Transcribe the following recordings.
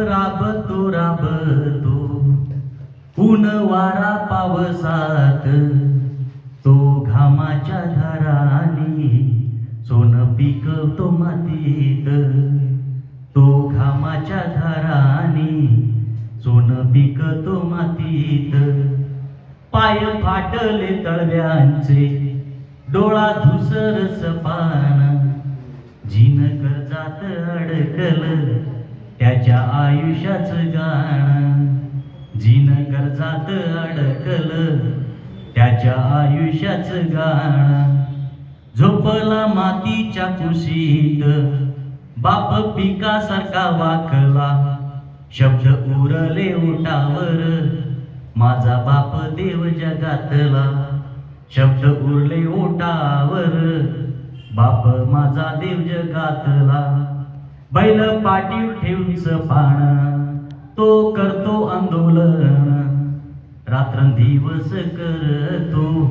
राबतो राबतो. ऊन वारा पावसात तो घामाच्या धाराने सोनं पिकवतो मातीत. तो घामाच्या धाराने सोनं पिकतो मातीत. पाय फाटले तळव्यांचे डोळा धुसरस पान जिन कर्जात अडकल त्याच्या आयुष्याचं गाणं जिन गरजात अडकल त्याच्या आयुष्याचं गाणं झोपला मातीच्या कुशीत बाप पिकासारखा वाकला शब्द उरले उठावर माझा बाप देव जगातला शब्द उरले ओटावर बाप माझा देव जगातला. बैल पाटीव ठेवूनच पाण. तो करतो आंदोलन. रात्रंदिवस करतो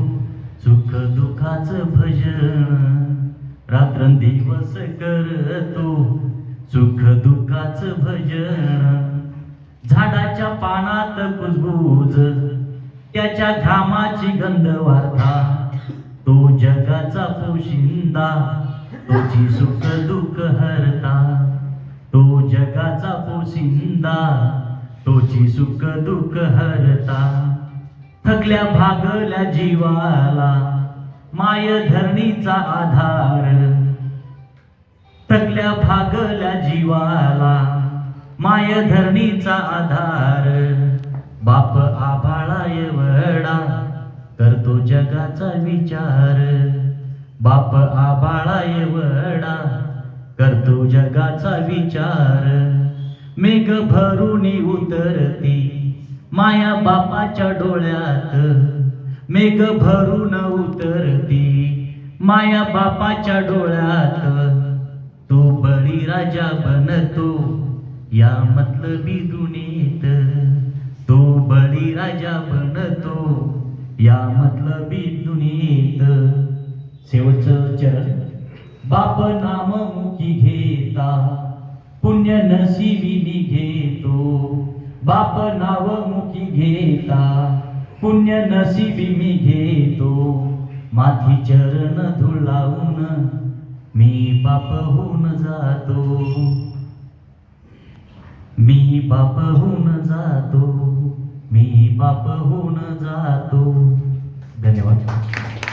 सुख दुःखाचं भजन. रात्रंदिवस करतो सुख दुःखाचं भजन. झाडाच्या पानात कुजबूज त्याच्या घामाची गंध वार्ता तो जगाचा पोशिंदा तोची सुख दुःख हरता तो जगाचा तोची सुख दुःख हरता. थकल्या भागल्या जीवाला माय धरणीचा आधार. थकल्या भागल्या जीवाला माय धरणीचा आधार. बाप आभाळा वडा करतो जगाचा विचार. बाप आभाळा वडा करतो जगाचा विचार. मेघ भरून उतरती माया बापाच्या डोळ्यात. मेघ भरून उतरती माया बापाच्या डोळ्यात. तो बळीराजा बनतो या मतलबी दुनियेत. तो बळीराजा बनतो या मतलबी दुनियेत. शेवटचं चरण बाप नाम मुखी घेता पुण्य नसिबी बाप नाव मुखी घेता पुण्य नशिबी मी घेतो. माथी चरण धुळावून मी बाप होऊन जातो. मी बाप होऊन जातो मी बाप होऊन जातो. धन्यवाद.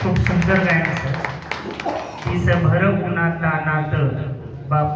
खूप सुंदर गायन सर. ही भर उन्हात नात बाप